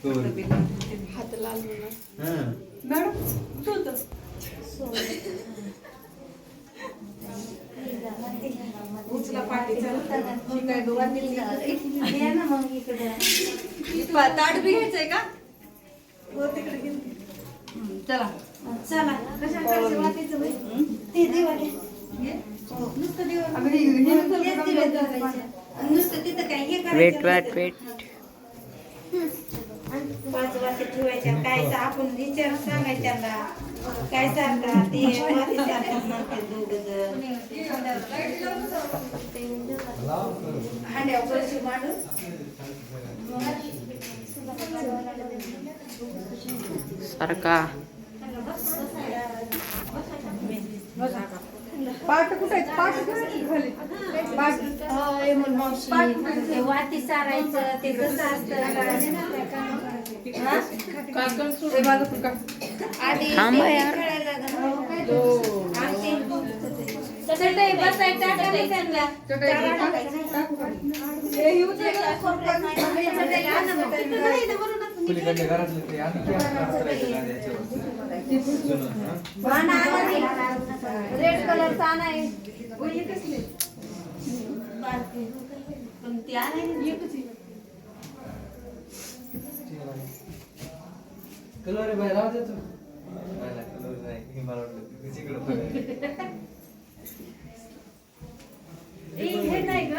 हात लाल हा. मॅडम तू तर. उचला पाठीचा ताट बी घ्यायचंय का? हो तिकडे चला. चला. कशा? ते दिवाळे नुसतं दिवे तिथं काय हे करायचं वेट वेट. वेट पाच वाटी ठेवायच्या काय आपण विचार सांगायच्या ना काय सांगता? ते वाटी सांगतात म्हणते दोघं जण. सारखा. पाठ कुठे? पाठ वाती सारायचं ते कसं असतं. रेड कलरचा माझं पण त्या नाही आहे बाई, राहू दे तू. नाही, नाही, कलर नाही. हे मला वाटलं हे नाही ग.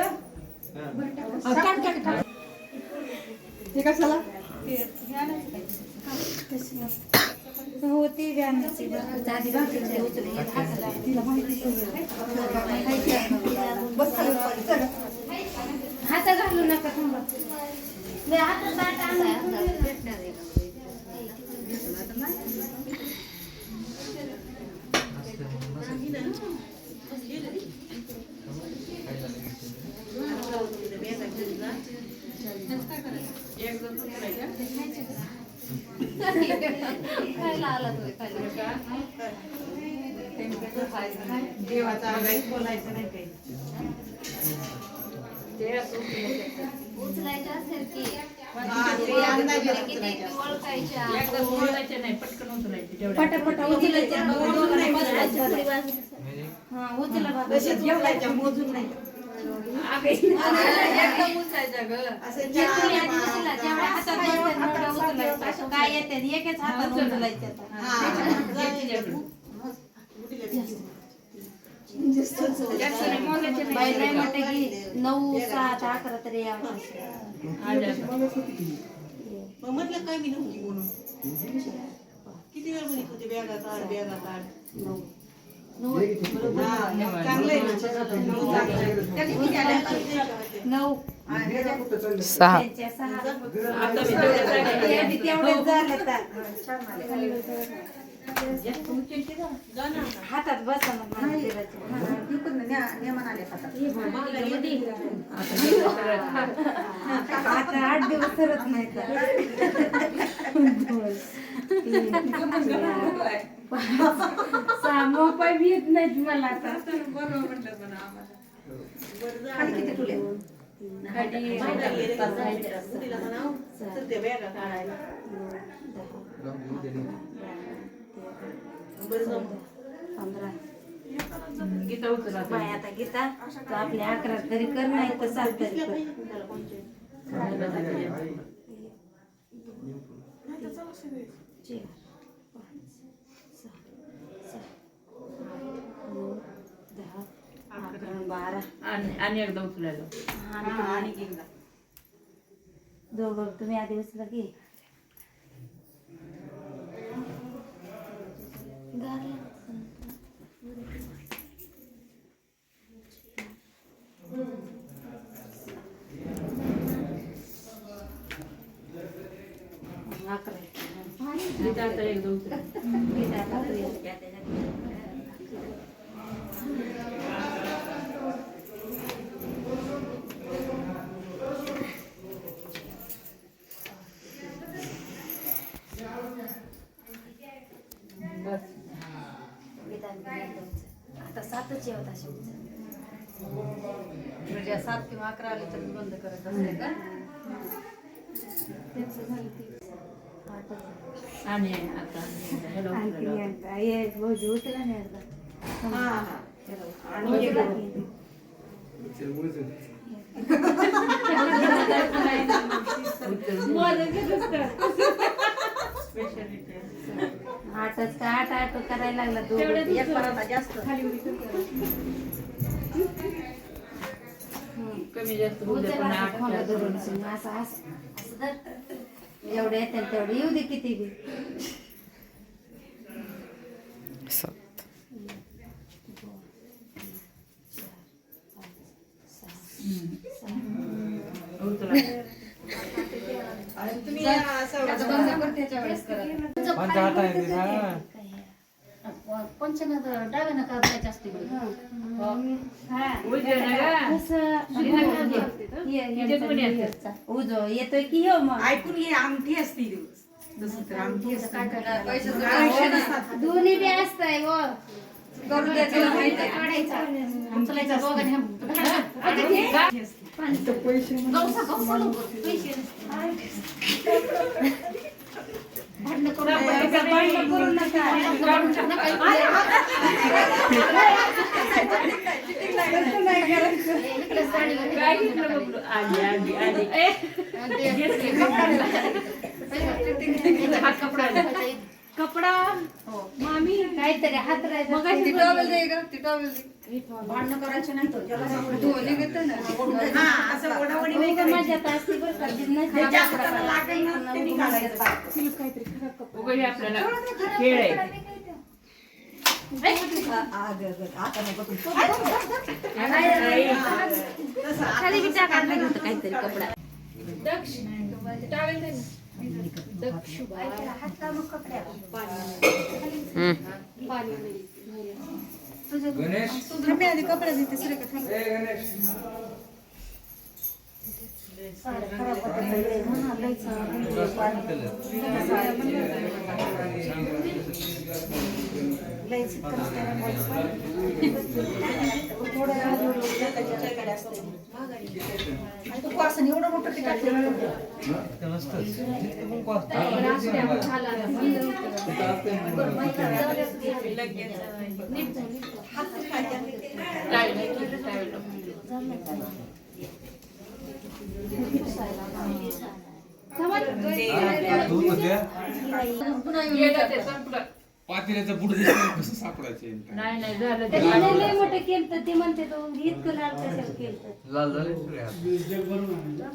कशाला? ते उचलून एक हाताला. हात घालू नका थांबा. लय हातात ताट आणा. खायला आला तो खायला. उचलायचं असेल की. किती ओळखायच्या? पटापटा उचलायच्या मोजून नाही. हा. काय येते एकच हातात उचलायचं लय मोठे की नऊ. सात अकरा तरी मग म्हटलं काय मी नव्हती म्हणून किती वेळ म्हणत होते बॅगा काढ बॅगा काढ? नऊ सहा त्यांच्या सहा तर. हातात बसा मग. आता आठ दिवस सरत नाही सहा मोबाईल बी येत नाहीत मला आता. पंधरा. बाय आता. गीता तू आपल्या अकरा तरी कर नाही तर सात तरी कर. बारा आणि एकदा उचलायला. दोघं तुम्ही आधी उचला की. अकरा तिथं आता एकदा उचला गीता आता तू ये. बस गीता सातच येवत असे. म्हणजे सात किंवा अकरा आले तर बंद करत असेल का त्यांचं झालं ते. आणि आता. एक भाऊजी उचला ना एकदा. हा हा उचला की. Speciality आहे. आठच का आठ आठ करायला लागला दोघं. एक पराठा जास्त कमी जास्त होऊ दे, उचल पण असं आठ खोंडा तास धरून होणार. असं असं असं धर. जेवढे येतील तेवढे येऊ दे किती बी सात उचला. आणि तुम्ही असं त्याच्या वेळेस करा पंचा हात आहे ते, हा. डाव्यानं करायचं असते. नियरचा. उजव येतोय की हो मग? ऐकून घे अंगठी असते ही. तर. दोन्ही बी असतंय द्यायचं. काढायचा. उचलायचा दोघांनी लवकर. पैसे भांडणं करू नका. भांडण करू नका. इकडे साडीवर काहीतरी हात ती टॉवेल दे गं, ती टॉवेल दे. भांडणं करायचे नाही तर त्याला धुवून घेते ना. हा असं ओढावडी नाही करायची. माझ्यात असते बरं का. जिन्नस जे जास्त त्याला लागेल ना, ते निघालायचं. उगाच हे आपल्याला खेळ आहे. तसं खाली टाकायला होतं काहीतरी कपडा. गणेश थांबे आधी कपडा देते सर का थांब गणेश आणि तू असं एवढं मोठं ते पातेल्याचं बुड दिसलं कसं सापडायचे नाही नाही झालं ते लय मोठं केलं तर ते म्हणते तो इतकं लाल कशाला केलं लाल झाले सगळे हात.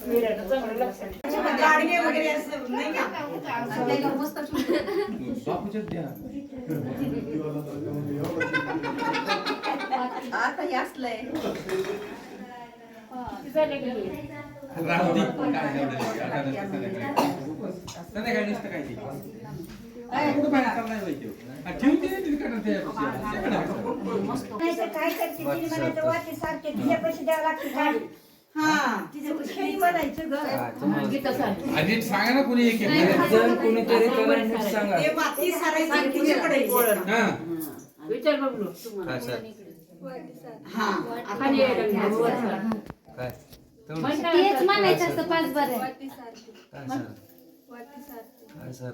फिरायला चांगलं लक्षात. गाडगे वगैरे असं नाही का? मस्त ठेवते. बापूच्यात द्या आता काय करते? तिने म्हणायचं वाटी सारखे तिच्या पैसे द्यावं लागते म्हणायचं हा, सांग. ना कोणी एक एक जर कोणीतरी त्याला नीट सांगा. हा. विचार बघलो काय सर? हा. खाली यायला लागलं, वर सर. काय? तेवढं. म्हण ना, तेच सर. म्हणायचं असतं पाच बरं काय सर? काय सर?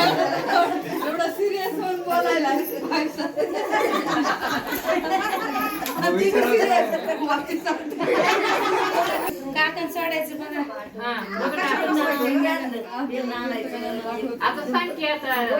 एवढं सिरियस होऊन बोलायला काकण सोडायचं बघा. आता सांग की आता.